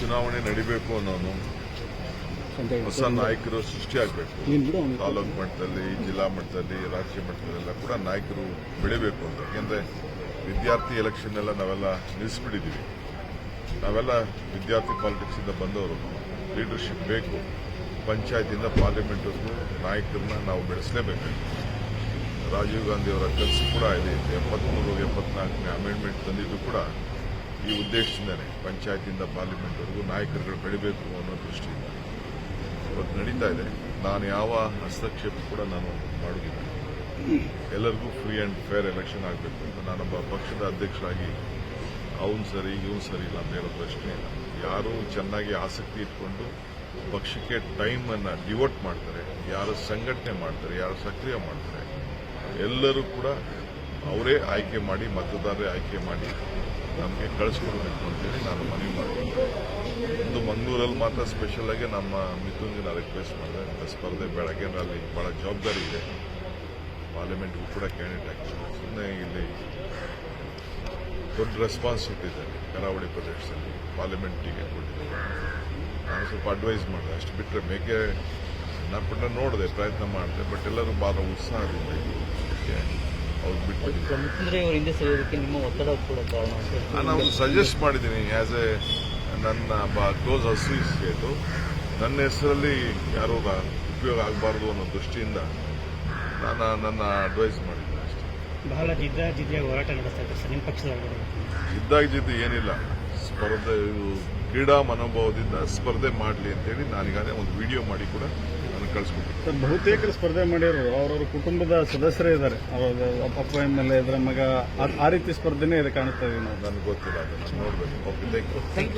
ಚುನಾವಣೆ ನಡಿಬೇಕು ಅನ್ನೋನು ಹೊಸ ನಾಯಕರು ಸೃಷ್ಟಿಯಾಗಬೇಕು ತಾಲೂಕು ಮಟ್ಟದಲ್ಲಿ, ಜಿಲ್ಲಾ ಮಟ್ಟದಲ್ಲಿ, ರಾಜ್ಯ ಮಟ್ಟದಲ್ಲೆಲ್ಲ ಕೂಡ ನಾಯಕರು ಬೆಳಿಬೇಕು ಅಂತ. ಯಾಕೆಂದ್ರೆ ವಿದ್ಯಾರ್ಥಿ ಎಲೆಕ್ಷನ್ ಎಲ್ಲ ನಾವೆಲ್ಲ ನಿಲ್ಲಿಸ್ಬಿಟ್ಟಿದ್ದೀವಿ ನಾವೆಲ್ಲ ವಿದ್ಯಾರ್ಥಿ ಪಾಲಿಟಿಕ್ಸ್ ಇಂದ ಬಂದವರು. ಲೀಡರ್ಶಿಪ್ ಬೇಕು. ಪಂಚಾಯತಿಂದ ಪಾರ್ಲಿಮೆಂಟ್ವರೆಗೂ ನಾಯಕರನ್ನ ನಾವು ಬೆಳೆಸಲೇಬೇಕು. ರಾಜೀವ್ ಗಾಂಧಿ ಅವರ ಕೆಲಸ ಕೂಡ ಇದೆ. ಎಪ್ಪತ್ಮೂರು, ಎಪ್ಪತ್ನಾಲ್ಕನೇ ಅಮೆಂಡ್ಮೆಂಟ್ ತಂದಿದ್ದು ಕೂಡ ಈ ಉದ್ದೇಶದಿಂದನೇ ಪಂಚಾಯತಿಂದ ಪಾರ್ಲಿಮೆಂಟ್ವರೆಗೂ ನಾಯಕರುಗಳು ಬೆಳಿಬೇಕು ಅನ್ನೋ ದೃಷ್ಟಿಯಿಂದ. ಇವತ್ತು ನಡೀತಾ ಇದೆ. ನಾನು ಯಾವ ಹಸ್ತಕ್ಷೇಪ ಕೂಡ ನಾನು ಮಾಡುವುದಿಲ್ಲ. ಎಲ್ಲರಿಗೂ ಫ್ರೀ ಆ್ಯಂಡ್ ಫೇರ್ ಎಲೆಕ್ಷನ್ ಆಗಬೇಕು ಅಂತ ನಾನೊಬ್ಬ ಪಕ್ಷದ ಅಧ್ಯಕ್ಷರಾಗಿ ಅವನು ಸರಿ, ಇವನು ಸರಿ ಇಲ್ಲ ಅಂತ ಹೇಳೋ ಪ್ರಶ್ನೆ ಇಲ್ಲ. ಯಾರು ಚೆನ್ನಾಗಿ ಆಸಕ್ತಿ ಇಟ್ಕೊಂಡು ಪಕ್ಷಕ್ಕೆ ಟೈಮ್ ಅನ್ನ ಡಿವೋಟ್ ಮಾಡ್ತಾರೆ, ಯಾರು ಸಂಘಟನೆ ಮಾಡ್ತಾರೆ, ಯಾರು ಸಕ್ರಿಯ ಮಾಡ್ತಾರೆ, ಎಲ್ಲರೂ ಕೂಡ ಅವರೇ ಆಯ್ಕೆ ಮಾಡಿ, ಮತದಾರರೇ ಆಯ್ಕೆ ಮಾಡಿ ನಮಗೆ ಕಳಿಸ್ಕೊಡ್ಬೇಕು ಅಂತೇಳಿ ನಾನು ಮನವಿ ಮಾಡ್ತೀನಿ. ಒಂದು ಮಂಗಳೂರಲ್ಲಿ ಮಾತ್ರ ಸ್ಪೆಷಲ್ ಆಗಿ ನಮ್ಮ ಮಿಥುನ್ಗೆ ನಾನು ರಿಕ್ವೆಸ್ಟ್ ಮಾಡಿದೆ. ಇಂಥ ಸ್ಪರ್ಧೆ ಬೆಳಗ್ಗೆ ಅಲ್ಲಿ ಬಹಳ ಜವಾಬ್ದಾರಿ ಇದೆ. ಪಾರ್ಲಿಮೆಂಟ್ಗೂ ಕೂಡ ಕ್ಯಾಂಡಿಡೇಟ್ ಆಗ್ತದೆ. ಸುಮ್ಮನೆ ಇಲ್ಲಿ ದೊಡ್ಡ ರೆಸ್ಪಾನ್ಸ್ ಇದೆ ಕರಾವಳಿ ಪ್ರದೇಶದಲ್ಲಿ. ಪಾರ್ಲಿಮೆಂಟ್ ಟಿಕೆಟ್ ಕೊಟ್ಟಿದ್ದಾರೆ. ನಾನು ಸ್ವಲ್ಪ ಅಡ್ವೈಸ್ ಮಾಡಿದೆ. ಅಷ್ಟು ಬಿಟ್ಟರೆ ಮೇಕೆ ನಾನು ನೋಡಿದೆ, ಪ್ರಯತ್ನ ಮಾಡಿದೆ ಬಟ್ ಎಲ್ಲರೂ ಭಾಳ ಉತ್ಸಾಹದಿಂದ ಇದ್ರು ಅದಕ್ಕೆ ಅವ್ರು ಬಿಟ್ಟು ಹಿಂದೆ ನಿಮ್ಮ ಒತ್ತಡ ಕೂಡ ಕಾರಣ ಅಂತ ನಾನು ಅವ್ರು ಸಜೆಸ್ಟ್ ಮಾಡಿದ್ದೀನಿ ಆ್ಯಸ್ ಎ ನನ್ನ ಕ್ಲೋಸ್ ಅಸೋಸಿಯೇಟು ನನ್ನ ಹೆಸರಲ್ಲಿ ಯಾರೂ ಉಪಯೋಗ ಆಗಬಾರ್ದು ಅನ್ನೋ ದೃಷ್ಟಿಯಿಂದ ನಾನು ನನ್ನ ಅಡ್ವೈಸ್ ಮಾಡಿದ್ದೀನಿ ಅಷ್ಟೇ. ಬಹಳ ಜಿದ್ದ ಜಿದ್ದಿಯಾಗಿ ಹೋರಾಟ ನಡೆಸ್ತಾ ಇದ್ದಾರೆ ಸರ್ ನಿಮ್ಮ ಪಕ್ಷದ ಜಿದ್ದಾಗಿ ಇದ್ದಾಗ ಜಿದ್ದು ಏನಿಲ್ಲ. ಸ್ಪರ್ಧೆ ಕ್ರೀಡಾ ಮನೋಭಾವದಿಂದ ಸ್ಪರ್ಧೆ ಮಾಡಲಿ ಅಂತೇಳಿ ನಾನೀಗಾಗಲೇ ಒಂದು ವಿಡಿಯೋ ಮಾಡಿ ಕೂಡ ಸರ್ ಬಹುತೇಕರು ಸ್ಪರ್ಧೆ ಮಾಡಿರೋರು ಅವರವರ ಕುಟುಂಬದ ಸದಸ್ಯರೇ ಇದ್ದಾರೆ. ಅವರ ಅಪ್ಪ ಎಂ ಎಲ್ ಎ ಇದರ ಮಗ ಆ- ಆ ರೀತಿ ಸ್ಪರ್ಧೆನೇ ಇದೆ ಕಾಣಿಸ್ತಾ ಇದೆ. ನಾವು ನನಗೆ ಗೊತ್ತಿಲ್ಲ ಅದನ್ನು ನೋಡಬೇಕು. Okay thank you